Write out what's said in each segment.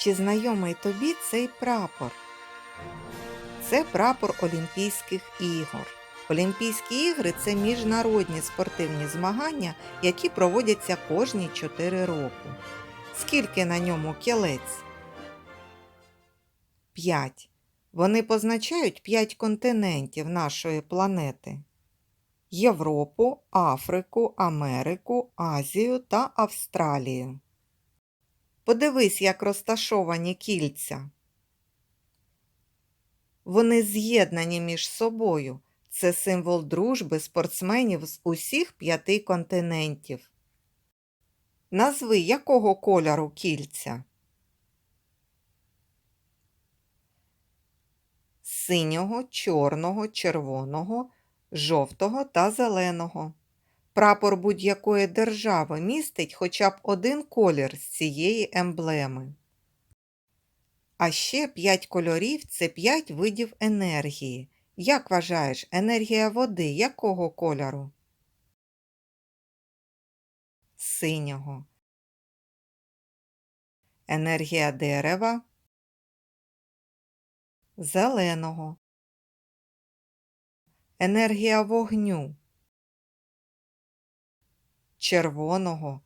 Чи знайомий тобі цей прапор? Це прапор Олімпійських ігор. Олімпійські ігри це міжнародні спортивні змагання, які проводяться кожні 4 роки. Скільки на ньому кілець? 5. Вони позначають 5 континентів нашої планети: Європу, Африку, Америку, Азію та Австралію. Подивись, як розташовані кільця. Вони з'єднані між собою. Це символ дружби спортсменів з усіх п'яти континентів. Назви якого кольору кільця? Синього, чорного, червоного, жовтого та зеленого. Прапор будь-якої держави містить хоча б один колір з цієї емблеми. А ще п'ять кольорів це п'ять видів енергії. Як вважаєш, енергія води якого кольору? Синього. Енергія дерева. Зеленого. Енергія вогню. Червоного.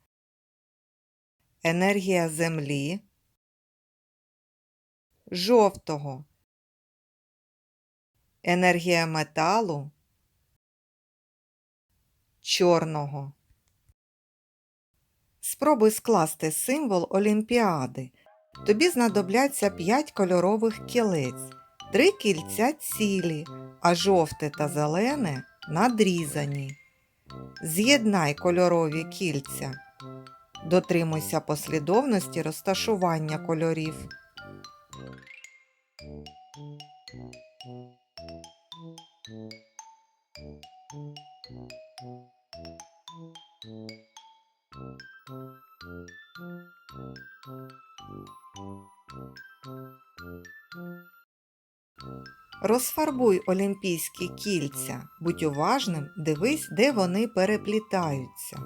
Енергія землі. Жовтого. Енергія металу. Чорного. Спробуй скласти символ Олімпіади. Тобі знадобляться 5 кольорових кілець, три кільця цілі, а жовте та зелене надрізані. З'єднай кольорові кільця. Дотримуйся послідовності розташування кольорів. Розфарбуй олімпійські кільця. Будь уважним, дивись, де вони переплітаються.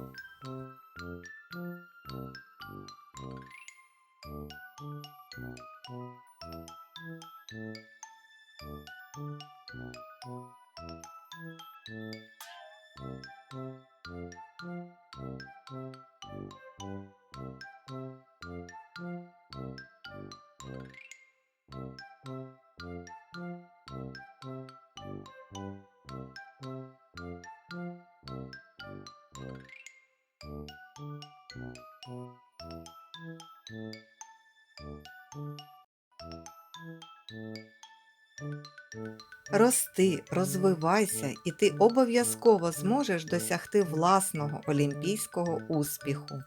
Рости, розвивайся, і ти обов'язково зможеш досягти власного олімпійського успіху.